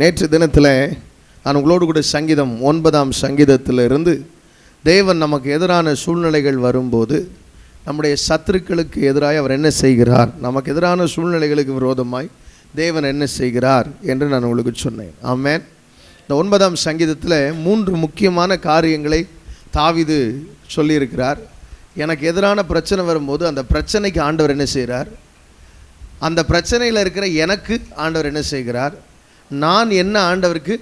நேற்று தினத்தில் நான் உங்களோடு கூட சங்கீதம் ஒன்பதாம் சங்கீதத்திலிருந்து தேவன் நமக்கு எதிரான சூழ்நிலைகள் வரும்போது நம்முடைய சத்துருக்களுக்கு எதிராக அவர் என்ன செய்கிறார்? நமக்கு எதிரான சூழ்நிலைகளுக்கு விரோதமாய் தேவன் என்ன செய்கிறார் என்று நான் உங்களுக்கு சொன்னேன். ஆமேன். இந்த ஒன்பதாம் சங்கீதத்தில் மூன்று முக்கியமான காரியங்களை தாவிது சொல்லியிருக்கிறார். எனக்கு எதிரான பிரச்சனை வரும்போது அந்த பிரச்சனைக்கு ஆண்டவர் என்ன செய்கிறார்? அந்த பிரச்சனையில் இருக்கிற எனக்கு ஆண்டவர் என்ன செய்கிறார்? நான் என்ன ஆண்டவருக்கு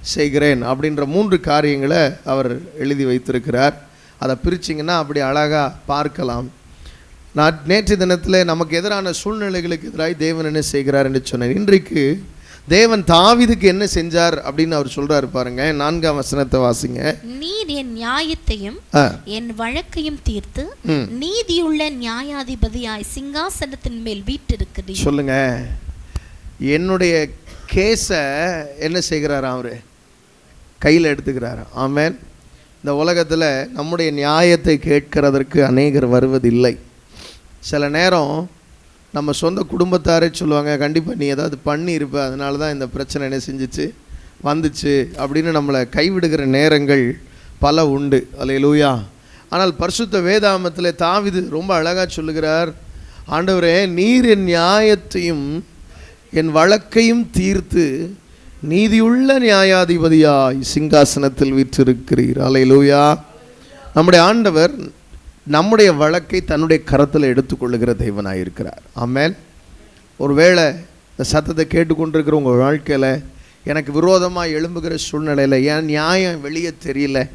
செய்கிறேன் அப்படின்ற மூன்று காரியங்களை அவர் எழுதி வைத்திருக்கிறார். அதை பிரிச்சிங்கன்னா அப்படி அழகாக பார்க்கலாம். நான் நேற்று தினத்தில் நமக்கு எதிரான சூழ்நிலைகளுக்கு எதிராக தேவன் என்ன செய்கிறார் என்று சொன்னேன். இன்றைக்கு தேவன் தாவீதுக்கு என்ன செஞ்சார் அப்படின்னு அவர் சொல்றாரு பாருங்க. நான்காம் வசனத்தை வாசிங்க. நீர் என் நியாயத்தையும் என் வழக்கையும் தீர்த்து. நீதியுள்ள நியாயாதிபதியாய் சிங்காசனத்தின் மேல் வீட்டிருக்கிறீர். சொல்லுங்க. என்னுடைய கேஸை என்ன செய்கிறாராம் அவர்? கையில் எடுத்துக்கிறார். ஆமேன். இந்த உலகத்தில் நம்முடைய நியாயத்தை கேட்கிறதற்கு அநேகர் வருவதில்லை. சில நேரம் நம்ம சொந்த குடும்பத்தாரே சொல்லுவாங்க கண்டிப்பாக நீ ஏதாவது பண்ணியிருப்ப அதனால தான் இந்த பிரச்சனை என்ன செஞ்சுச்சு? வந்துச்சு. அப்படின்னு நம்மளை கைவிடுகிற நேரங்கள் பல உண்டு. அல்லேலூயா. ஆனால் பரிசுத்த வேதாமத்தில் தாவிது ரொம்ப அழகாக சொல்லுகிறார் ஆண்டவரே நீர் என் நியாயத்தையும் என் வழக்கையும் தீர்த்து நீதியுள்ள நியாயாதிபதியாய் சிங்காசனத்தில் வீற்றிருக்கிறீர். லூயா நம்முடைய ஆண்டவர் நம்முடைய வழக்கை தன்னுடைய கரத்தில் எடுத்துக்கொள்ளுகிற தெய்வனாக இருக்கிறார் ஆமென் ஒருவேளை இந்த சத்தத்தை கேட்டுக்கொண்டிருக்கிற உங்கள் வாழ்க்கையில் எனக்கு விரோதமாக எழும்புகிற சூழ்நிலையில் ஏன் நியாயம் வெளியே தெரியல?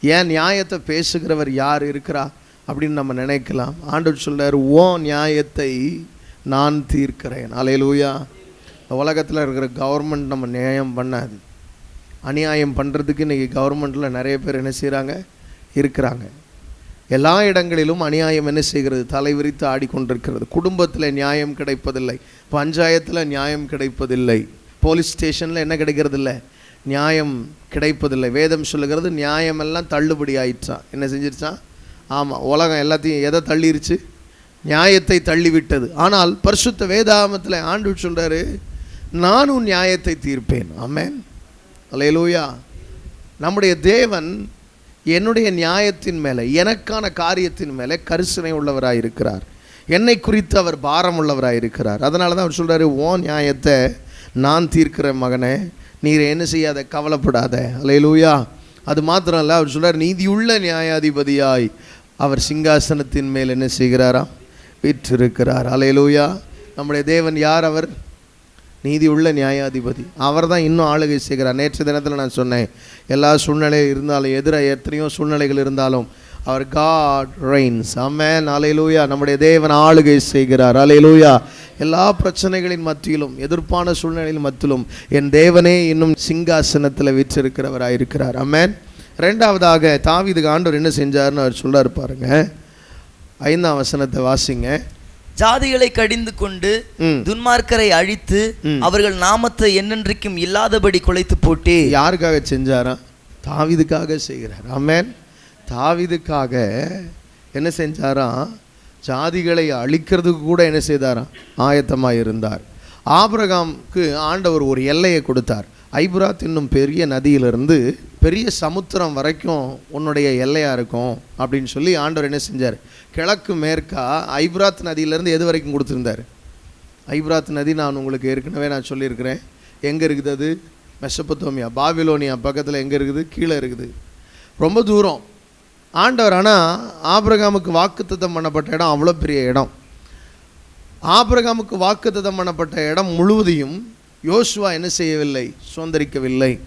ஏன் நியாயத்தை பேசுகிறவர் யார் இருக்கிறா? அப்படின்னு நம்ம நினைக்கலாம். ஆண்டவர் சொல்றார் ஓ நியாயத்தை நான் தீர்க்கிறேன். அலையலூயா இந்த உலகத்தில் இருக்கிற கவர்மெண்ட் நம்ம நியாயம் பண்ணாது. அநியாயம் பண்ணுறதுக்கு இன்றைக்கி கவர்மெண்ட்டில் நிறைய பேர் என்ன செய்கிறாங்க இருக்கிறாங்க. எல்லா இடங்களிலும் அநியாயம் என்ன செய்கிறது? தலை விரித்து ஆடிக்கொண்டிருக்கிறது. குடும்பத்தில் நியாயம் கிடைப்பதில்லை. பஞ்சாயத்தில் நியாயம் கிடைப்பதில்லை. போலீஸ் ஸ்டேஷனில் என்ன கிடைக்கிறது இல்லை நியாயம் கிடைப்பதில்லை. வேதம் சொல்லுகிறது நியாயமெல்லாம் தள்ளுபடி ஆயிடுச்சான் என்ன செஞ்சிருச்சான் ஆமாம் உலகம் எல்லாத்தையும் எதை தள்ளிருச்சு? நியாயத்தை தள்ளிவிட்டது. ஆனால் பரிசுத்த வேதாமத்தில் ஆண்டு சொல்கிறாரு நானும் நியாயத்தை தீர்ப்பேன். ஆமேன். அலையலூயா நம்முடைய தேவன் என்னுடைய நியாயத்தின் மேலே எனக்கான காரியத்தின் மேலே கரிசனை உள்ளவராக இருக்கிறார். என்னை குறித்து அவர் பாரம் உள்ளவராக இருக்கிறார். அதனால தான் அவர் சொல்கிறாரு ஓ நியாயத்தை நான் தீர்க்கிற மகனே. நீர் என்ன செய்யாத கவலைப்படாத. அலையலூயா அது மாத்திரம் இல்லை அவர் சொல்கிறார் நீதியுள்ள நியாயாதிபதியாய் அவர் சிங்காசனத்தின் மேல் என்ன செய்கிறாராம் வீற்றிருக்கிறார் அலையலூயா நம்முடைய தேவன் யார் அவர்? நீதி உள்ள நியாயாதிபதி. அவர் தான் இன்னும் ஆளுகை செய்கிறார். நேற்று தினத்தில் நான் சொன்னேன். எல்லா சூழ்நிலையும் இருந்தாலும் எதிராக எத்தனையோ சூழ்நிலைகள் இருந்தாலும் அவர் காட் ரெயின்ஸ் அம்மேன் அலையலூயா நம்முடைய தேவன் ஆளுகை செய்கிறார். அலையலூயா எல்லா பிரச்சனைகளின் மத்தியிலும் எதிர்ப்பான சூழ்நிலையின் மத்தியிலும் என் தேவனே இன்னும் சிங்காசனத்தில் வீற்றிருக்கிறவராக இருக்கிறார் அம்மேன் ரெண்டாவதாக தாவிதுக்கு ஆண்டவர் என்ன செஞ்சார்னு அவர் சொல்லார் பாருங்கள் ஐந்தாம் வசனத்தை வாசிங்க. ஜாதிகளை கடிந்து கொண்டு. துன்மார்க்கரை அழித்து. அவர்கள் நாமத்தை என்னென்றைக்கும் இல்லாதபடி குலைத்து போட்டு. யாருக்காக செஞ்சாராம் தாவீதுக்காக செய்கிறார். ஆமென். தாவீதுக்காக என்ன செஞ்சாராம் ஜாதிகளை அழிக்கிறதுக்கு கூட என்ன செய்தாராம் ஆயத்தமாக இருந்தார் ஆபிரகாம்க்கு ஆண்டவர் ஒரு எல்லையை கொடுத்தார். ஐபுராத் என்னும் பெரிய நதியிலிருந்து பெரிய சமுத்திரம் வரைக்கும் உன்னுடைய எல்லையாக இருக்கும் அப்படின்னு சொல்லி ஆண்டவர் என்ன செஞ்சார்? கிழக்கு மேற்கா ஐபுராத் நதியிலேருந்து எது வரைக்கும் கொடுத்துருந்தார்? ஐபுராத் நதி நான் உங்களுக்கு ஏற்கனவே நான் சொல்லியிருக்கிறேன். எங்கே இருக்குது அது? மெசப்பத்தோமியா. பாபிலோனியா பக்கத்தில் எங்கே இருக்குது? கீழே இருக்குது. ரொம்ப தூரம். ஆண்டவர் ஆனால் ஆபிரகாமுக்கு வாக்குத்தத்தம் பண்ணப்பட்ட இடம் அவ்வளோ பெரிய இடம். ஆபிரகாமுக்கு வாக்குத்தத்தம் பண்ணப்பட்ட இடம் முழுவதையும் யோசுவா என்ன செய்யவில்லை? சுதந்திரிக்கவில்லை.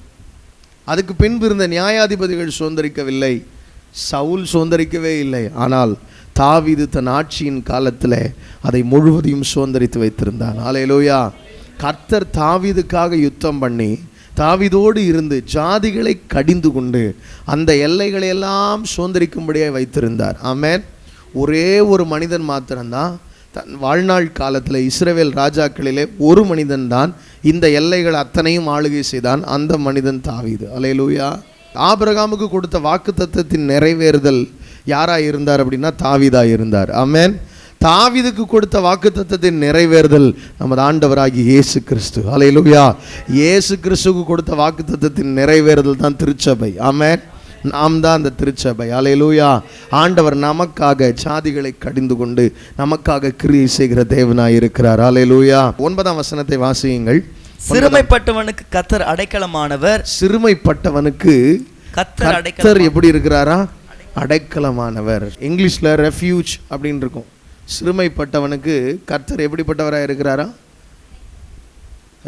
அதுக்கு பின்பு இருந்த நியாயாதிபதிகள் சுதந்திரிக்கவில்லை. சவுல் சுதந்திரிக்கவே இல்லை. ஆனால் தாவிது தன் ஆட்சியின் காலத்தில் அதை முழுவதையும் சுதந்திரித்து வைத்திருந்தான். ஆலையிலோயா கர்த்தர் தாவீதுக்காக யுத்தம் பண்ணி தாவிதோடு இருந்து ஜாதிகளை கடிந்து கொண்டு அந்த எல்லைகளை எல்லாம் சுதந்திரிக்கும்படியாக வைத்திருந்தார். ஆமேன். ஒரே ஒரு மனிதன் மாத்திரம்தான் தன் வாழ்நாள் காலத்தில் இஸ்ரேவேல் ராஜாக்களிலே ஒரு மனிதன் தான். இந்த எல்லைகள் அத்தனையும் ஆளுகை செய்தான் அந்த மனிதன் தாவீது. அலையலூயா ஆபிரகாமுக்கு கொடுத்த வாக்குத்தத்தத்தின் நிறைவேறுதல் யாராக இருந்தார் அப்படின்னா தாவீதா இருந்தார். அமேன் தாவிதுக்கு கொடுத்த வாக்குத்தத்தத்தின் நிறைவேறுதல் நமது ஆண்டவராகி இயேசு கிறிஸ்து. ஹalleluya இயேசு கிறிஸ்துவுக்கு கொடுத்த வாக்குத்தத்தத்தின் நிறைவேறுதல் தான் திருச்சபை. அமேன் நாம் தான் அந்த திருச்சபை. ஹalleluya. ஆண்டவர் நமக்காக சாதிகளை கடிந்து கொண்டு நமக்காக கிரியை செய்கிற தேவனாய் இருக்கிறார். ஹalleluya. ஒன்பதாம் வசனத்தை வாசியுங்கள். சிறுமைப்பட்டவனுக்கு கத்தர் அடைக்கலமானவர். சிறுமைப்பட்டவனுக்கு கத்தர் அடைக்கலம் எப்படி இருக்கிறாரா? அடைக்கலமானவர். இங்கிலீஷ்ல ரெஃப்யூஜ் அப்படின்னு இருக்கும். சிறுமைப்பட்டவனுக்கு கர்த்தர் எப்படிப்பட்டவராக இருக்கிறாரா?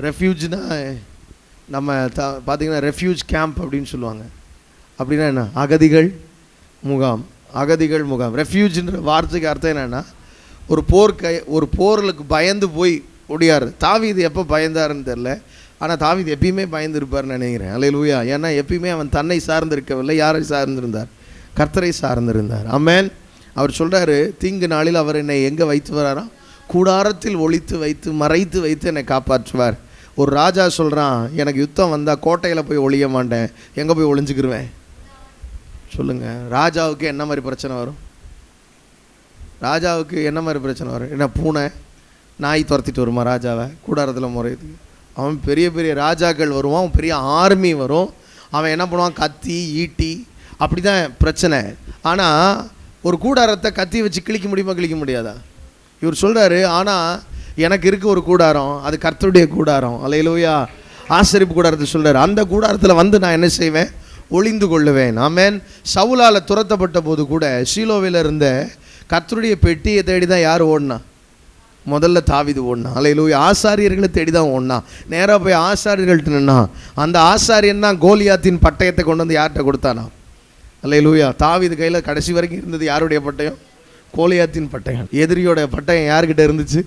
ரெஃப்யூஜ்னா நம்ம த பார்த்தீங்கன்னா ரெஃப்யூஜ் கேம்ப் அப்படின்னு சொல்லுவாங்க. அப்படின்னா என்ன? அகதிகள் முகாம். அகதிகள் முகாம். ரெஃப்யூஜின்ற வார்த்தைக்கு அர்த்தம் என்னென்னா ஒரு போர் கை ஒரு போர்களுக்கு பயந்து போய் ஒடியார். தாவீது எப்போ பயந்தாருன்னு தெரில ஆனால் தாவீது எப்பயுமே பயந்துருப்பார்னு நினைக்கிறேன். அல்லேலூயா ஏன்னா எப்பயுமே அவன் தன்னை சார்ந்திருக்கவில்லை யாரை சார்ந்திருந்தார்? கர்த்தரை சார்ந்திருந்தார். அம்மேன் அவர் சொல்கிறாரு தீங்கு நாளில் அவர் என்னை எங்கே வைத்து வராராம் கூடாரத்தில் ஒளித்து வைத்து மறைத்து வைத்து என்னை காப்பாற்றுவார். ஒரு ராஜா சொல்கிறான் எனக்கு யுத்தம் வந்தால் கோட்டையில் போய் ஒளிய மாட்டேன். எங்கே போய் ஒழிஞ்சுக்கிருவேன் சொல்லுங்கள் ராஜாவுக்கு என்ன மாதிரி பிரச்சனை வரும்? ராஜாவுக்கு என்ன மாதிரி பிரச்சனை வரும்? என்ன பூனை நாய் துரத்திட்டு வருமா ராஜாவை? கூடாரத்தில் முறையுது. அவன் பெரிய பெரிய ராஜாக்கள் வருவான் அவன் பெரிய ஆர்மி வரும். அவன் என்ன பண்ணுவான்? கத்தி ஈட்டி அப்படி தான் பிரச்சனை. ஆனால் ஒரு கூடாரத்தை கத்தி வச்சு கிழிக்க முடியுமா கிழிக்க முடியாதா? இவர் சொல்கிறாரு ஆனால் எனக்கு இருக்க ஒரு கூடாரம். அது கர்த்தருடைய கூடாரம். அலையிலோயா. ஆசரிப்பு கூடாரத்தை சொல்கிறார் அந்த கூடாரத்தில் வந்து நான் என்ன செய்வேன்? ஒளிந்து கொள்ளுவேன். ஆமேன். சவுலால் துரத்தப்பட்ட போது கூட ஷீலோவில் இருந்த கத்தருடைய பெட்டியை தேடி தான் யார் ஓடினா? முதல்ல தாவிது ஓடினா. அலையிலூயா ஆசாரியர்களை தேடி தான் ஓடினா. நேராக போய் ஆசாரியர்கள்ட்ட நின்னா அந்த ஆசாரியன் தான் கோலியாத்தின் பட்டயத்தை கொண்டு வந்து யார்கிட்ட கொடுத்தானா? அல்லேலூயா தாவிது கையில் கடைசி வரைக்கும் இருந்தது யாருடைய பட்டயம்? கோலியாத்தின் பட்டயம். எதிரியோட பட்டயம் யார்கிட்ட இருந்துச்சு?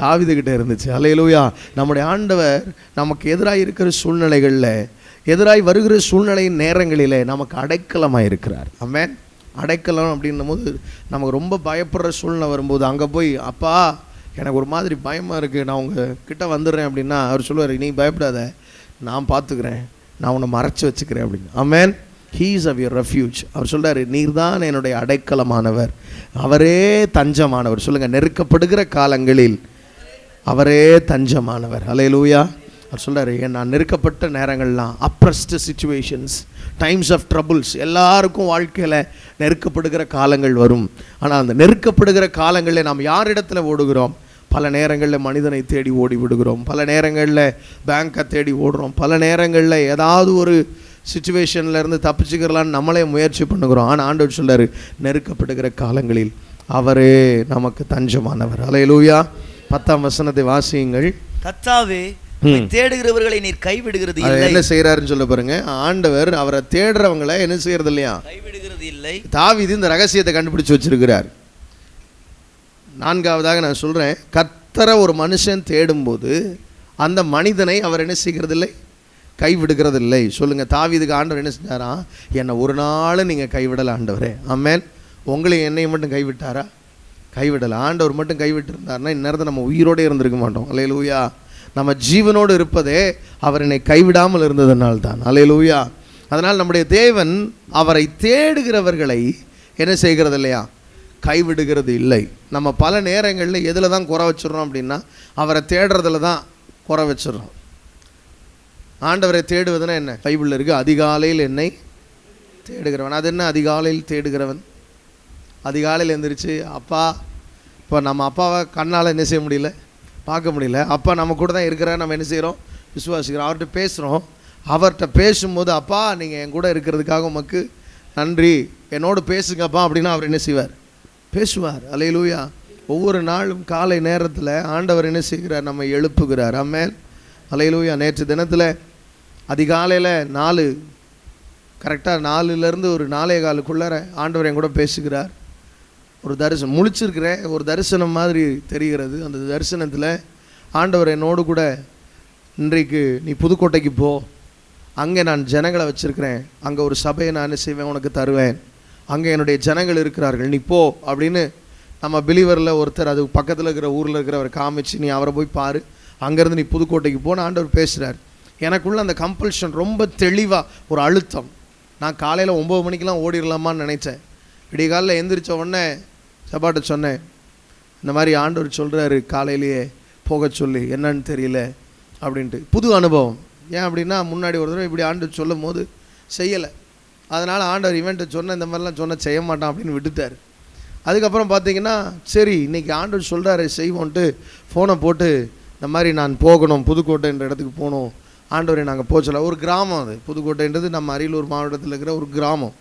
தாவிதுகிட்ட இருந்துச்சு. அலையிலூயா நம்முடைய ஆண்டவர் நமக்கு எதிராக இருக்கிற சூழ்நிலைகளில் எதிராய் வருகிற சூழ்நிலையின் நேரங்களிலே நமக்கு அடைக்கலமாக இருக்கிறார் அமேன் அடைக்கலம் அப்படின்னும் போது நமக்கு ரொம்ப பயப்படுற சூழ்நிலை வரும்போது அங்கே போய் அப்பா எனக்கு ஒரு மாதிரி பயமாக இருக்குது நான் உங்கள் கிட்டே வந்துடுறேன் அப்படின்னா அவர் சொல்லுவார் நீ பயப்படாத. நான் பார்த்துக்கிறேன் நான் உன்னை மறைச்சி வச்சுக்கிறேன் அப்படின்னு. Amen. He's of your refuge அவர் சொல்கிறார் நீர் தான் என்னுடைய அடைக்கலமானவர். அவரே தஞ்சமானவர். சொல்லுங்கள் நெருக்கப்படுகிற காலங்களில் அவரே தஞ்சமானவர். அலையலூயா அவர் சொல்கிறார் "ஏன் நான் நெருக்கப்பட்ட நேரங்கள்லாம் oppressed situations times of troubles எல்லாருக்கும் வாழ்க்கையில் நெருக்கப்படுகிற காலங்கள் வரும். ஆனால் அந்த நெருக்கப்படுகிற காலங்களில் நாம் யாரிடத்துல ஓடுகிறோம்? பல நேரங்களில் மனிதனை தேடி ஓடி விடுகிறோம். பல நேரங்களில் பேங்க்கை தேடி ஓடுறோம். பல நேரங்களில் ஏதாவது ஒரு சுச்சுவேஷன்லேருந்து தப்பிச்சுக்கிறலான்னு நம்மளே முயற்சி பண்ணுகிறோம். ஆனால் ஆண்டவர் சொல்லார் நெருக்கப்படுகிற காலங்களில் அவரே நமக்கு தஞ்சமானவர். அலையலூயா பத்தாம் வசனத்தை வாசியுங்கள். கத்தாவே தேடுகிறவர்களை நீர் கைவிடுகிறது இல்லை. என்ன செய்கிறாருன்னு சொல்ல பாருங்க. ஆண்டவர் அவரை தேடுறவங்களை என்ன செய்யறது இல்லையா? கைவிடுகிறது இல்லை. தாவீது இந்த ரகசியத்தை கண்டுபிடிச்சு வச்சிருக்கிறார். நான்காவதாக நான் சொல்றேன். கர்த்தரை ஒரு மனுஷன் தேடும்போது அந்த மனிதனை அவர் என்ன செய்கிறதில்லை கைவிடுகிறதில்லை சொல்லுங்க தாவீதுக்கு ஆண்டவர் என்ன செஞ்சாராம் என்னை ஒரு நாள் நீங்க கைவிடல ஆண்டவரே. ஆமென். உங்களையும் என்னையும் மட்டும் கைவிட்டாரா? கைவிடலை. ஆண்டவர் மட்டும் கைவிட்டு இருந்தாருன்னா இந்நேரத்தை நம்ம உயிரோடு இருந்திருக்க மாட்டோம். அலையலூயா நம்ம ஜீவனோடு இருப்பதே அவர் என்னை கைவிடாமல் இருந்ததனால் தான் அலையலூயா அதனால் நம்முடைய தேவன் அவரை தேடுகிறவர்களை என்ன செய்கிறது இல்லையா? கைவிடுகிறது இல்லை. நம்ம பல நேரங்களில் எதில் தான் குறை வச்சிடறோம் அப்படின்னா அவரை தேடுறதுல தான் குறை வச்சிடுறோம். ஆண்டவரை தேடுவதுனா என்ன? பைபிளில் இருக்குது அதிகாலையில் என்னை தேடுகிறவன். அது என்ன? அதிகாலையில் தேடுகிறவன். அதிகாலையில் எழுந்திரிச்சு அப்பா இப்போ நம்ம அப்பாவை கண்ணால் என்ன செய்ய முடியல? பார்க்க முடியல. அப்பா நம்ம கூட தான் இருக்கிறார். நம்ம என்ன செய்கிறோம்? விசுவாசிக்கிறோம். அவர்கிட்ட பேசுகிறோம். அவர்கிட்ட பேசும்போது அப்பா நீங்கள் என் கூட இருக்கிறதுக்காக உமக்கு நன்றி. என்னோடு பேசுங்கப்பா அப்படின்னா அவர் என்ன செய்வார்? பேசுவார். அலையிலூயா ஒவ்வொரு நாளும் காலை நேரத்தில் ஆண்டவர் என்ன செய்கிறார்? நம்ம எழுப்புகிறார். அம்மேன் அலையிலூயா நேற்று தினத்தில் அதிகாலையில் நாலு கரெக்டாக நாலுலேருந்து ஒரு நாலே காலுக்குள்ளார ஆண்டவர் என் கூட பேசுகிறார். ஒரு தரிசனம் முழிச்சிருக்கிறேன். ஒரு தரிசனம் மாதிரி தெரிகிறது. அந்த தரிசனத்தில் ஆண்டவர் என்னோடு கூட இன்றைக்கு நீ புதுக்கோட்டைக்கு போ. அங்கே நான் ஜனங்களை வச்சுருக்கிறேன். அங்கே ஒரு சபையை நான் என்ன செய்வேன்? உனக்கு தருவேன். அங்கே என்னுடைய ஜனங்கள் இருக்கிறார்கள். நீ போ. அப்படின்னு நம்ம பிலீவரில் ஒருத்தர் அது பக்கத்தில் இருக்கிற ஊரில் இருக்கிறவர் காமிச்சு நீ அவரை போய் பாரு. அங்கேருந்து நீ புதுக்கோட்டைக்கு போன்னு ஆண்டவர் பேசுகிறார் எனக்குள்ள அந்த கம்பல்ஷன் ரொம்ப தெளிவாக ஒரு அழுத்தம். நான் காலையில் ஒம்பது மணிக்கெலாம் ஓடிடலாமான்னு நினச்சேன். விடிய காலையில் எந்திரிச்ச உடனே சபாட்ட சொன்னேன். இந்த மாதிரி ஆண்டவர் சொல்கிறாரு காலையிலேயே போக சொல்லி என்னன்னு தெரியல அப்படின்ட்டு. புது அனுபவம். ஏன் அப்படின்னா முன்னாடி ஒரு தடவை இப்படி ஆண்டவர் சொல்லும் போது செய்யலை. அதனால் ஆண்டவர் இவன்ட்டு சொன்ன இந்த மாதிரிலாம் சொன்ன செய்ய மாட்டான் அப்படின்னு விட்டுட்டார். அதுக்கப்புறம் பார்த்தீங்கன்னா சரி இன்னைக்கு ஆண்டவர் சொல்கிறாரு செய்வோன்ட்டு ஃபோனை போட்டு இந்த மாதிரி நான் போகணும் புதுக்கோட்டைன்ற இடத்துக்கு போகணும். ஆண்டவரை நாங்கள் போக ஒரு கிராமம் அது. புதுக்கோட்டைன்றது நம்ம அரியலூர் மாவட்டத்தில் இருக்கிற ஒரு கிராமம்.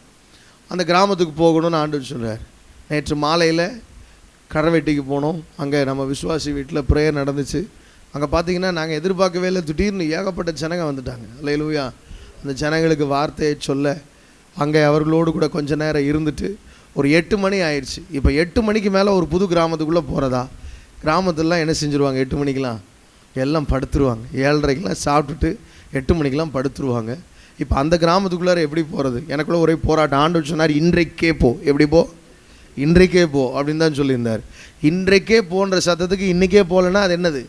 அந்த கிராமத்துக்கு போகணும்னு ஆண்டவர் சொல்கிறார் நேற்று மாலையில் கரவெட்டிக்கு போனோம். அங்கே நம்ம விஸ்வாசி வீட்டில் ப்ரேயர் நடந்துச்சு. அங்கே பார்த்தீங்கன்னா நாங்கள் எதிர்பார்க்கவே இல்லை. திடீர்னு ஏகப்பட்ட ஜனங்க வந்துட்டாங்க. அல்லையிலூயா அந்த ஜனங்களுக்கு வார்த்தையை சொல்ல அங்கே அவர்களோடு கூட கொஞ்ச நேரம் இருந்துட்டு ஒரு எட்டு மணி ஆயிடுச்சு. இப்போ எட்டு மணிக்கு மேலே ஒரு புது கிராமத்துக்குள்ளே போகிறதா கிராமத்துலலாம் என்ன செஞ்சுருவாங்க? எட்டு மணிக்கெலாம் எல்லாம் படுத்துருவாங்க. ஏழரைக்கெலாம் சாப்பிட்டுட்டு எட்டு மணிக்கெலாம் படுத்துருவாங்க. இப்போ அந்த கிராமத்துக்குள்ளார எப்படி போகிறது எனக்குள்ளே ஒரே போராட்டம். ஆண்டு சொன்னார் இன்றைக்கே போ. எப்படி போ? இன்றைக்கே போ அப்படின்னு தான் சொல்லியிருந்தார். இன்றைக்கே போன்ற சத்தத்துக்கு இன்றைக்கே போகலன்னா அது என்னது?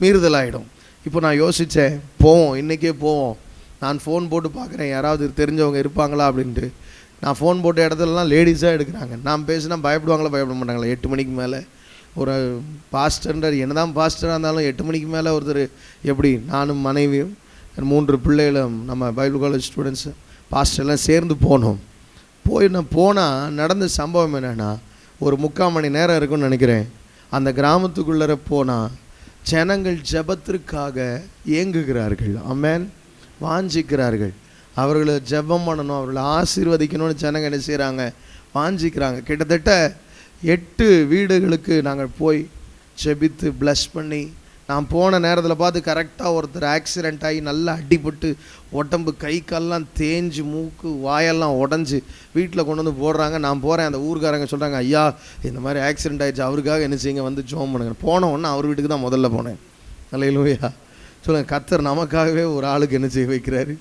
மீறுதல் ஆகிடும் இப்போ நான் யோசித்தேன் போவோம் இன்றைக்கே போவோம். நான் ஃபோன் போட்டு பார்க்குறேன் யாராவது தெரிஞ்சவங்க இருப்பாங்களா அப்படின்ட்டு. நான் ஃபோன் போட்ட இடத்துலலாம் லேடிஸாக எடுக்கிறாங்க. நான் பேசினா பயப்படுவாங்களா? பயப்பட மாட்டாங்களா? எட்டு மணிக்கு மேலே. ஒரு பாஸ்டர்ன்றார் என்னதான் பாஸ்டராக இருந்தாலும் எட்டு மணிக்கு மேலே ஒருத்தர் எப்படி? நானும் மனைவியும் மூன்று பிள்ளைகளும் நம்ம பைபிள் காலேஜ் ஸ்டூடெண்ட்ஸு பாஸ்டர்லாம் சேர்ந்து போனோம். போய் நான் போனால் நடந்த சம்பவம் என்னென்னா ஒரு முக்கால் மணி நேரம் இருக்கும்னு நினைக்கிறேன். அந்த கிராமத்துக்குள்ளே போனால் ஜனங்கள் ஜெபத்திற்காக ஏங்குகிறார்கள். அம்மேன் வாஞ்சிக்கிறார்கள். அவர்களை ஜெபம் பண்ணணும் அவர்களை ஆசீர்வதிக்கணும்னு ஜனங்க என்ன செய்கிறாங்க வாஞ்சிக்கிறாங்க. கிட்டத்தட்ட எட்டு வீடுகளுக்கு நாங்கள் போய் ஜெபித்து ப்ளஸ் பண்ணி நான் போன நேரத்தில் பார்த்து கரெக்டாக ஒருத்தர் ஆக்சிடெண்ட் ஆகி நல்லா அடிபட்டு உடம்பு கை கால்லாம் தேஞ்சு மூக்கு வாயெல்லாம் உடஞ்சி வீட்டில் கொண்டு வந்து போடுறாங்க. நான் போகிறேன் அந்த ஊருக்காரங்க சொல்கிறாங்க ஐயா இந்த மாதிரி ஆக்சிடெண்ட் ஆகிடுச்சு அவருக்காக என்ன செய்யுங்க? வந்து ஜோம் பண்ணுங்க. போன உடனே அவர் வீட்டுக்கு தான் முதல்ல போனேன். அல்லையிலோயா சொல்லுங்கள் கத்தர் நமக்காகவே ஒரு ஆளுக்கு என்ன செய்ய வைக்கிறாரு?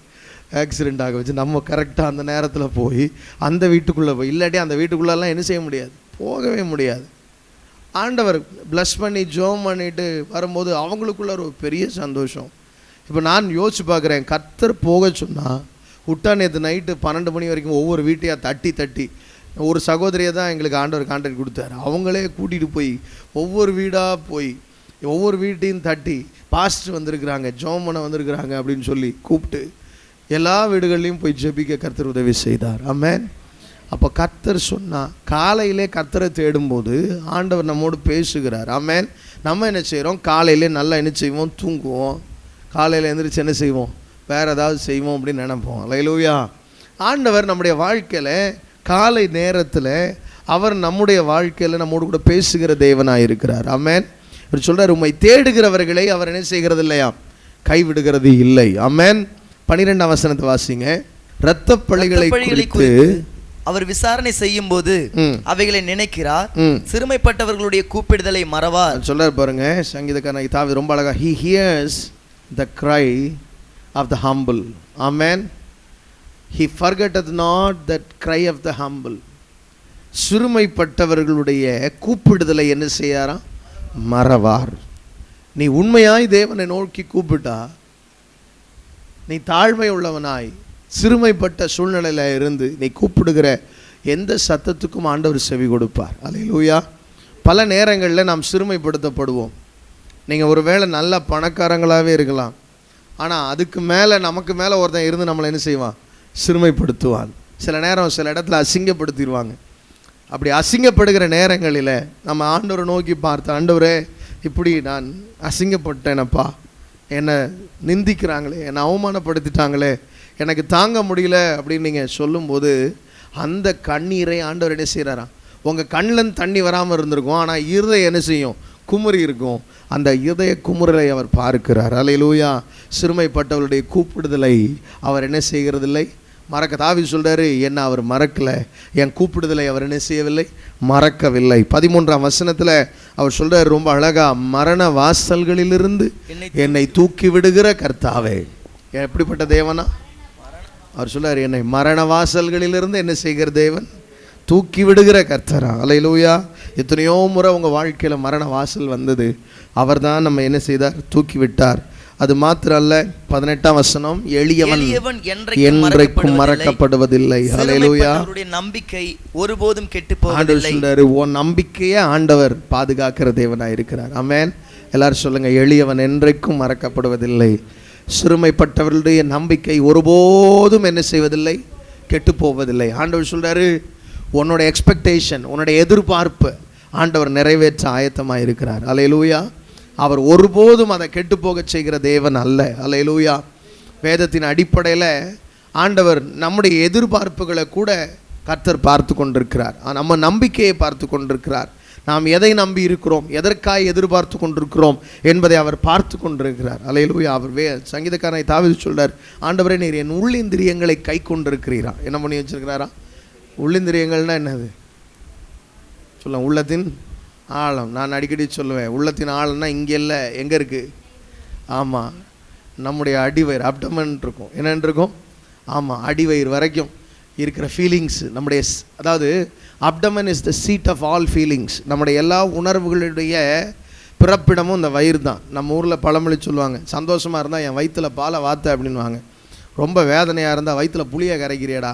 ஆக்சிடென்ட் ஆக வச்சு நம்ம கரெக்டாக அந்த நேரத்தில் போய் அந்த வீட்டுக்குள்ளே போய் இல்லாட்டி அந்த வீட்டுக்குள்ளெல்லாம் என்ன செய்ய முடியாது? போகவே முடியாது. ஆண்டவர் ப்ளஸ் பண்ணி ஜோம் பண்ணிட்டு வரும்போது அவங்களுக்குள்ள ஒரு பெரிய சந்தோஷம். இப்போ நான் யோசிச்சு பார்க்குறேன் கத்தர் போக சொன்னால் விட்டா நேற்று நைட்டு பன்னெண்டு மணி வரைக்கும் ஒவ்வொரு வீட்டையாக தட்டி தட்டி ஒரு சகோதரியை தான் எங்களுக்கு ஆண்டவர் கான்ட்ராக்ட் கொடுத்தாரு. அவங்களே கூட்டிகிட்டு போய் ஒவ்வொரு வீடாக போய் ஒவ்வொரு வீட்டையும் தட்டி பாஸ்ட் வந்திருக்கிறாங்க ஜோம் பண்ண வந்திருக்கிறாங்க அப்படின்னு சொல்லி கூப்பிட்டு எல்லா வீடுகள்லையும் போய் ஜெபிக்க கர்த்தர் உதவி செய்தார். ஆமென் அப்போ கர்த்தர் சொன்னா காலையிலே கர்த்தரை தேடும்போது ஆண்டவர் நம்மோடு பேசுகிறார். ஆமென் நம்ம என்ன செய்கிறோம் காலையிலே நல்லா என்ன செய்வோம் தூங்குவோம். காலையில் எந்திரிச்சு என்ன செய்வோம்? வேறு ஏதாவது செய்வோம் அப்படின்னு நினைப்போம். லைலூயா ஆண்டவர் நம்முடைய வாழ்க்கையில் காலை நேரத்தில் அவர் நம்முடைய வாழ்க்கையில் நம்மோடு கூட பேசுகிற தேவனாக இருக்கிறார். ஆமென் இவர் சொல்றார் உம்மை தேடுகிறவர்களை அவர் என்ன செய்கிறது இல்லையா? கைவிடுகிறது இல்லை. ஆமென் பனிரெண்டாம் வசனத்தை வாசிங்க. இரத்த பழிகளை குறித்து அவர் விசாரணை செய்யும் போது. அவைகளை நினைக்கிறார். சிறுமைப்பட்டவர்களுடைய கூப்பிடுதலை மறவார். சொல்றார் பாருங்க சங்கீதக்காரன் தாவி ரொம்ப அழகா he hears the cry of the humble. Amen he forgetteth not that cry of the humble. சிறுமைப்பட்டவர்களுடைய கூப்பிடுதலை என்ன செய்யாராம்? மறவார். நீ உண்மையாய் தேவனை நோக்கி கூப்பிட்டா நீ தாழ்மை உள்ளவனாய் சிறுமைப்பட்ட சூழ்நிலையில் இருந்து நீ கூப்பிடுகிற எந்த சத்தத்துக்கும் ஆண்டவர் செவி கொடுப்பார். அலையிலூயா பல நேரங்களில் நாம் சிறுமைப்படுத்தப்படுவோம். நீங்கள் ஒருவேளை நல்ல பணக்காரங்களாகவே இருக்கலாம். ஆனால் அதுக்கு மேலே நமக்கு மேலே ஒருத்தன் இருந்து நம்மளை என்ன செய்வான்? சிறுமைப்படுத்துவான். சில நேரம் சில இடத்துல அசிங்கப்படுத்திடுவாங்க. அப்படி அசிங்கப்படுகிற நேரங்களில் நம்ம ஆண்டவரை நோக்கி பார்த்து ஆண்டவரே இப்படி நான் அசிங்கப்பட்டேனப்பா. என்னை நிந்திக்கிறாங்களே என்னை அவமானப்படுத்திட்டாங்களே எனக்கு தாங்க முடியல அப்படின்னு நீங்கள் சொல்லும்போது அந்த கண்ணீரை ஆண்டவர் என்ன செய்கிறாராம் உங்கள் கண்ணில் தண்ணி வராமல் இருந்திருக்கும். ஆனால் இருதயம் என்ன செய்யும்? குமுறி இருக்கும். அந்த இதய குமுறலை அவர் பார்க்கிறார். அலையிலூயா சிறுமைப்பட்டவருடைய கூப்பிடுதலை அவர் என்ன செய்கிறதில்லை? மறக்க தாவி சொல்றாரு என்ன அவர் மறக்கல. என் கூப்பிடுதலை அவர் என்ன செய்யவில்லை? மறக்கவில்லை. பதிமூன்றாம் வசனத்துல அவர் சொல்றாரு ரொம்ப அழகா மரண வாசல்களிலிருந்து என்னை தூக்கி விடுகிற கர்த்தாவே. எப்படிப்பட்ட தேவனா? அவர் சொல்றாரு என்னை மரண வாசல்களிலிருந்து என்ன செய்கிற தேவன்? தூக்கி விடுகிற கர்த்தரா. அலையிலூயா எத்தனையோ முறை உங்கள் வாழ்க்கையில் மரண வாசல் வந்தது. அவர் தான் நம்ம என்ன செய்தார்? தூக்கி விட்டார். அது மாத்திரம் அல்ல பதினெட்டாம் வசனம் எளியவன் என்றைக்கும் மறக்கப்படுவதில்லை. சிறுமைப்பட்டவருடைய நம்பிக்கை ஒருபோதும் கெட்டு சொல்றாரு உன் நம்பிக்கையே ஆண்டவர் பாதுகாக்கிற தேவனாய் இருக்கிறார் ஆமென். எல்லாரும் சொல்லுங்க எளியவன் என்றைக்கும் மறக்கப்படுவதில்லை. சிறுமைப்பட்டவர்களுடைய நம்பிக்கை ஒருபோதும் என்ன செய்வதில்லை கெட்டு போவதில்லை ஆண்டவர் சொல்கிறாரு உன்னோட எக்ஸ்பெக்டேஷன் உன்னோட எதிர்பார்ப்பு ஆண்டவர் நிறைவேற்ற ஆயத்தமாக இருக்கிறார். அலையலூயா அவர் ஒருபோதும் அதை கெட்டு போக செய்கிற தேவன் அல்ல. அலையலூயா வேதத்தின் அடிப்படையில் ஆண்டவர் நம்முடைய எதிர்பார்ப்புகளை கூட கர்த்தர் பார்த்து கொண்டிருக்கிறார். நம்ம நம்பிக்கையை பார்த்து கொண்டிருக்கிறார். நாம் எதை நம்பி இருக்கிறோம்? எதற்காக எதிர்பார்த்து கொண்டிருக்கிறோம்? என்பதை அவர் பார்த்து கொண்டிருக்கிறார். அலையிலூயா அவர் வே சங்கீதக்காரனை தாவிது சொல்றார் ஆண்டவரே நீர் என் உள்ளிந்திரியங்களை கை கொண்டிருக்கிறீரா? என்ன பண்ணி வச்சிருக்கிறாரா? உள்ளிந்திரியங்கள்னா என்னது? சொல்ல உள்ளத்தின் ஆழம். நான் அடிக்கடி சொல்லுவேன் உள்ளத்தின் ஆழம்னா இங்கே இல்லை எங்கே இருக்குது ஆமாம் நம்முடைய அடிவயிறு அப்டமன் இருக்கும். என்னென்னு இருக்கும்? ஆமாம் அடிவயிறு வரைக்கும். இருக்கிற ஃபீலிங்ஸ் நம்முடைய அதாவது abdomen is the seat of all feelings நம்முடைய எல்லா உணர்வுகளுடைய பிறப்பிடமும் இந்த வயிறு தான். நம்ம ஊரில் பழமொழி சொல்லுவாங்க சந்தோஷமாக இருந்தால் என் வயிற்றில் பாலை வாத்த அப்படின்வாங்க ரொம்ப வேதனையாக இருந்தால் வயிற்றுல புளியை கரைக்கிறியடா.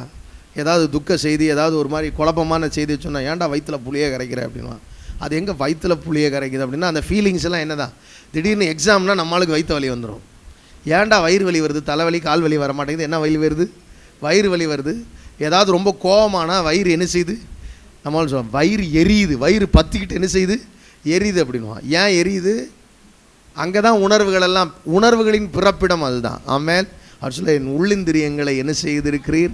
ஏதாவது துக்க செய்தி ஏதாவது ஒரு மாதிரி குழப்பமான செய்தி சொன்னால் ஏன்டா வயிற்றுல புளியை கரைக்கிற? அப்படின்வாங்க அது எங்கே வயிற்றுல புளியை கரைக்குது அப்படின்னா அந்த ஃபீலிங்ஸ் எல்லாம் என்னதான்? திடீர்னு எக்ஸாம்னால் நம்மளுக்கு வயிற்று வலி வந்துடும் ஏன்டா வயிறு வலி வருது? தலைவலி கால் வலி வர மாட்டேங்குது என்ன வலி வருது? வயிறு வலி வருது. ஏதாவது ரொம்ப கோவமானா வயிறு என்ன செய்யுது? நம்மளால் சொல்லுவோம் வயிறு எரியுது வயிறு பற்றிக்கிட்டு என்ன செய்யுது? எரியுது அப்படின்வான் ஏன் எரியுது? அங்கே தான் உணர்வுகள் எல்லாம் உணர்வுகளின் பிறப்பிடம் அதுதான். ஆமேல் அவர் சொல்ல என் உள்ளிந்திரியங்களை என்ன செய்திருக்கிறீர்?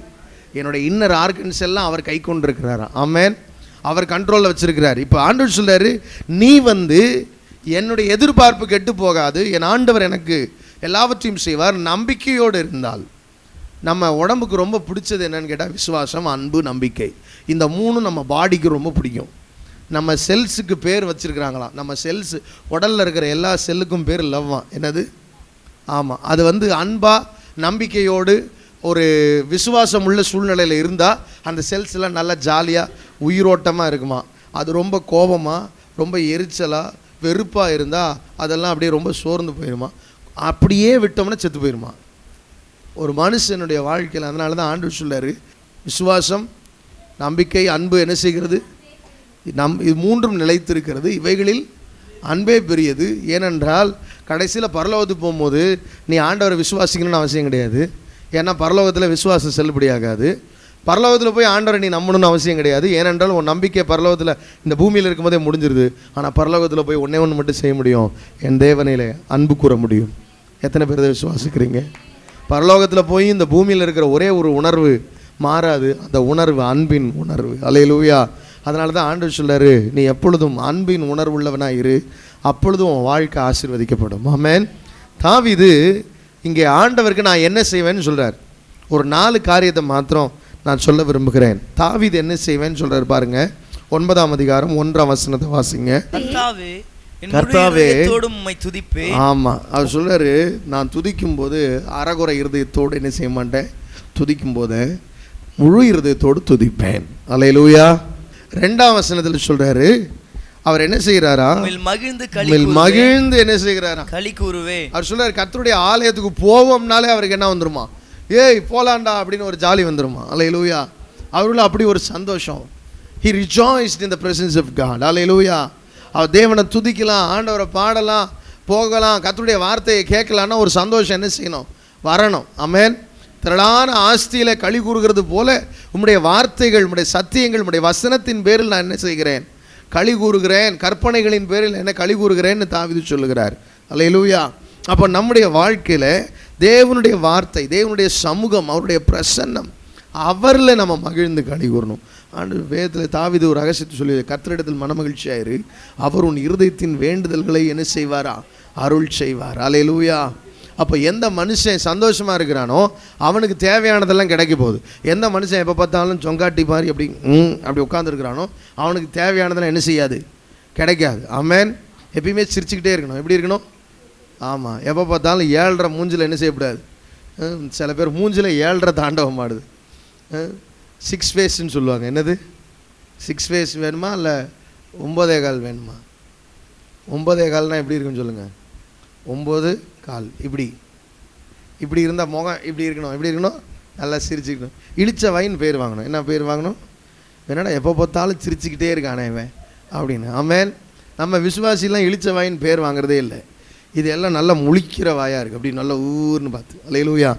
என்னுடைய இன்னர் ஆர்கன்ஸ் எல்லாம் அவர் கை கொண்டிருக்கிறாரா? ஆமேன். அவர் கண்ட்ரோலில் வச்சுருக்கிறார். இப்போ ஆண்டவர் சொல்கிறார் நீ வந்து என்னுடைய எதிர்பார்ப்பு கெட்டு போகாது. என் ஆண்டவர் எனக்கு எல்லாவற்றையும் செய்வார். நம்பிக்கையோடு இருந்தால். நம்ம உடம்புக்கு ரொம்ப பிடிச்சது என்னன்னு கேட்டால் விசுவாசம் அன்பு நம்பிக்கை. இந்த மூணும் நம்ம பாடிக்கு ரொம்ப பிடிக்கும். நம்ம செல்ஸுக்கு பேர் வச்சிருக்கிறாங்களாம் நம்ம செல்ஸ் உடலில் இருக்கிற எல்லா செல்லுக்கும் பேர் லவ்வான் என்னது? ஆமாம் அது வந்து அன்பாக நம்பிக்கையோடு ஒரு விசுவாசம் உள்ள சூழ்நிலையில் இருந்தால் அந்த செல்ஸ் எல்லாம் நல்லா ஜாலியாக உயிரோட்டமாக இருக்குமா? அது ரொம்ப கோபமாக ரொம்ப எரிச்சலாக வெறுப்பாக இருந்தால் அதெல்லாம் அப்படியே ரொம்ப சோர்ந்து போயிடுமா அப்படியே விட்டோம்னா செத்து போயிடுமா ஒரு மனுஷனுடைய வாழ்க்கையில் அதனால தான் ஆண்டு சொல்லார் விசுவாசம் நம்பிக்கை அன்பு என்ன செய்கிறது? நம் இது மூன்றும் நிலைத்திருக்கிறது. இவைகளில் அன்பே பெரியது. ஏனென்றால் கடைசியில் பரலோகத்துக்கு போகும்போது நீ ஆண்டவரை விசுவாசிக்கணும்னு அவசியம் கிடையாது. ஏன்னா பரலோகத்தில் விசுவாசம் செல்லுபடியாகாது. பரலோகத்தில் போய் ஆண்டவரை நீ நம்பணும்னு அவசியம் கிடையாது. ஏனென்றால் உன் நம்பிக்கை பரலோகத்தில் இந்த பூமியில் இருக்கும்போதே முடிஞ்சிருது. ஆனால் பரலோகத்தில் போய் ஒன்றே ஒன்று மட்டும் செய்ய முடியும். என் தேவனையில் அன்பு கூற முடியும். எத்தனை பேர் விசுவாசிக்கிறீங்க? பரலோகத்தில் போய் இந்த பூமியில் இருக்கிற ஒரே ஒரு உணர்வு மாறாது. அந்த உணர்வு அன்பின் உணர்வு. அலையிலூயா அதனால தான் ஆண்டு சொல்லார் நீ எப்பொழுதும் அன்பின் உணர்வுள்ளவனாக இரு. அப்பொழுதும் உன் வாழ்க்கை ஆசீர்வதிக்கப்படும். தாவி இது இங்கே ஆண்டவருக்கு நான் என்ன செய்வேன்னு சொல்கிறார் ஒரு நாலு காரியத்தை மாத்திரம் நான் சொல்ல விரும்புகிறேன். தாவீது என்ன செய்வேன்னு சொல்கிறார் பாருங்கள் ஒன்பதாம் அதிகாரம் ஒன்றாம் வசனத்தை வாசிங்க. கர்த்தாவே உம்மை துதிப்பேன். ஆமாம் அவர் சொல்றாரு நான் துதிக்கும் போது அறகுறை இருதயத்தோடு என்ன செய்ய மாட்டேன்? துதிக்கும் போது முழு இருதயத்தோடு துதிப்பேன். அலையலூயா ரெண்டாம் வசனத்தில் சொல்றாரு அவர் என்ன செய்கிறாரா? மகிழ்ந்து. மகிழ்ந்து என்ன செய்கிறாரா? களி கூறுவே அவர் சொல்றாரு கர்த்தருடைய ஆலயத்துக்கு போவோம்னாலே அவருக்கு என்ன வந்துருமா? ஏய் போலாண்டா அப்படின்னு ஒரு ஜாலி வந்துருமா? அலையலூயா அவருள்ள அப்படி ஒரு சந்தோஷம். He rejoiced in the presence of God hallelujah அவர் தேவனை துதிக்கலாம் ஆண்டவரை பாடலாம் போகலாம் கத்துடைய வார்த்தையை கேட்கலான்னா ஒரு சந்தோஷம் என்ன செய்யணும்? வரணும். அமேன் திரளான ஆஸ்தியில் களி கூறுகிறது போல உம்முடைய வார்த்தைகள் உம்முடைய சத்தியங்கள் உம்முடைய வசனத்தின் பேரில் நான் என்ன செய்கிறேன்? களி கூறுகிறேன். கற்பனைகளின் பேரில் என்ன களி கூறுகிறேன்னு தாவிது சொல்லுகிறார். அல்லேலூயா. அப்போ நம்முடைய வாழ்க்கையில் தேவனுடைய வார்த்தை தேவனுடைய சமூகம் அவருடைய பிரசன்னம் அவரில் நம்ம மகிழ்ந்து களி கூறணும். ஆண்டு வேதத்தில் தாவிது ஒரு ரகசியத்தை சொல்லி கர்த்தரிடத்தில் மனமகிழ்ச்சியாயிரு. அவர் உன் இருதயத்தின் வேண்டுதல்களை என்ன செய்வாரா? அருள் செய்வார். அல்லேலூயா அப்போ எந்த மனுஷன் சந்தோஷமாக இருக்கிறானோ அவனுக்கு தேவையானதெல்லாம் கிடைக்க போகுது. எந்த மனுஷன் எப்போ பார்த்தாலும் சொங்காட்டி மாதிரி அப்படி ம் அப்படி உட்காந்துருக்கிறானோ அவனுக்கு தேவையானதெல்லாம் என்ன செய்யாது? கிடைக்காது. அமேன் எப்பயுமே சிரிச்சுக்கிட்டே இருக்கணும். எப்படி இருக்கணும்? ஆமாம் எப்போ பார்த்தாலும் ஏழ்ரை மூஞ்சில் என்ன செய்யக்கூடாது சில பேர் மூஞ்சில் ஏழ்ரை தாண்டவம் ஆடுது சிக்ஸ் ஃபேஸ்ன்னு சொல்லுவாங்க. என்னது? சிக்ஸ் ஃபேஸ் வேணுமா? இல்லை ஒம்பதே கால் வேணுமா? ஒம்பதே கால்னால் எப்படி இருக்குன்னு சொல்லுங்கள் ஒம்பது கால். இப்படி. இப்படி இருந்தால் முகம் இப்படி இருக்கணும். இப்படி இருக்கணும். நல்லா சிரிச்சுக்கணும். இழிச்ச வைன் பேர் வாங்கணும். என்ன பேர் வாங்கணும்? என்னடா எப்போ பார்த்தாலும் சிரிச்சுக்கிட்டே இருக்கானே இவன்? அப்படின்னு. அவன் நம்ம விசுவாசிலாம் இழிச்ச வாயின்னு பேர் வாங்குறதே இல்லை. இது எல்லாம் நல்லா முழிக்கிற வாயாக இருக்குது அப்படி நல்லா ஊர்னு பார்த்து. அலையிலூயா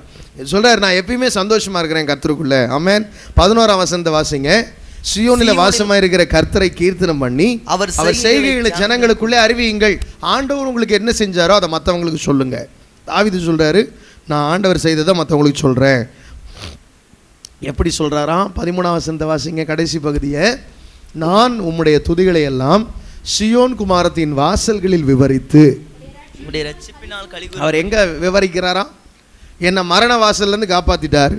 சொல்கிறார் நான் எப்பயுமே சந்தோஷமாக இருக்கிறேன் கர்த்தருக்குள்ள. ஆமென் பதினோராம் வசந்த வாசிங்க. சியோனில் வாசமாக இருக்கிற கர்த்தரை கீர்த்தனம் பண்ணி அவர் அவர் செய்கைகளை ஜனங்களுக்குள்ளே அறிவியுங்கள். ஆண்டவர் உங்களுக்கு என்ன செஞ்சாரோ அதை மற்றவங்களுக்கு சொல்லுங்க. தாவிது சொல்றாரு நான் ஆண்டவர் செய்ததை மற்றவங்களுக்கு சொல்கிறேன் எப்படி சொல்றாராம்? பதிமூணாம் வசந்த வாசிங்க கடைசி பகுதியை. நான் உம்முடைய துதிகளை எல்லாம் சியோன் குமாரத்தின் வாசல்களில் விவரித்து உம்முடைய ரட்சிப்பினால் கழிவு அவர் எங்க விவரிக்கிறாராம் என்னை மரண வாசல்லேருந்து காப்பாத்திட்டார்.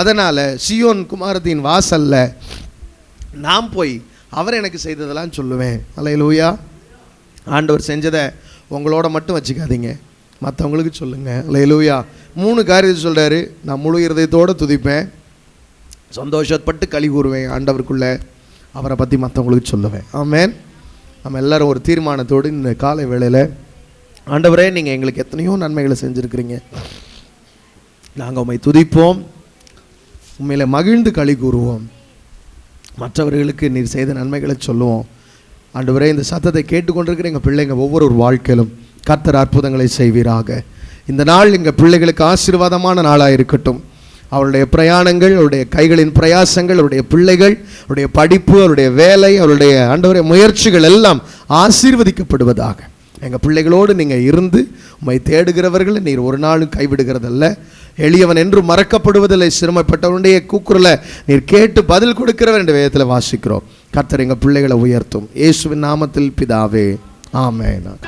அதனால சியோன் குமாரத்தின் வாசல்ல நான் போய் அவர் எனக்கு செய்ததெல்லாம் சொல்லுவேன். அலையலூயா ஆண்டவர் செஞ்சதை உங்களோட மட்டும் வச்சுக்காதீங்க. மற்றவங்களுக்கு சொல்லுங்க. அலையலூயா மூணு காரியத்தை சொல்கிறாரு நான் முழு இருதயத்தோடு துதிப்பேன். சந்தோஷப்பட்டு களி கூறுவேன் ஆண்டவருக்குள்ளே. அவரை பற்றி மற்றவங்களுக்கு சொல்லுவேன். ஆமேன் நம்ம எல்லாரும் ஒரு தீர்மானத்தோடு இந்த காலை வேளையில் ஆண்டவரே நீங்கள் எங்களுக்கு எத்தனையோ நன்மைகளை செஞ்சுருக்கிறீங்க. நாங்கள் உம்மை துதிப்போம். உண்மையில் மகிழ்ந்து களி கூறுவோம். மற்றவர்களுக்கு நீர் செய்த நன்மைகளை சொல்லுவோம். ஆண்டவரே இந்த சத்தத்தை கேட்டுக்கொண்டிருக்கிற எங்கள் பிள்ளைங்க ஒவ்வொரு ஒரு வாழ்க்கையிலும் கர்த்தர் அற்புதங்களை செய்வீராக. இந்த நாள் எங்கள் பிள்ளைகளுக்கு ஆசீர்வாதமான நாளாக இருக்கட்டும். அவருடைய பிரயாணங்கள் அவருடைய கைகளின் பிரயாசங்கள் அவருடைய பிள்ளைகள் அவருடைய படிப்பு அவருடைய வேலை அவருடைய ஆண்டவருடைய முயற்சிகள் எல்லாம் ஆசீர்வதிக்கப்படுவதாக. எங்கள் பிள்ளைகளோடு நீங்கள் இருந்து உம்மை தேடுகிறவர்களை நீர் ஒரு நாளும் கைவிடுகிறதல்ல. எளியவன் என்று மறக்கப்படுவதில்லை. சிரமப்பட்டவனுடைய கூக்குரலை நீர் கேட்டு பதில் கொடுக்கிறவர் என்ற வேதத்தில் வாசிக்கிறோம். கர்த்தர் எங்கள் பிள்ளைகளை உயர்த்தும். இயேசுவின் நாமத்தில் பிதாவே ஆமே நான்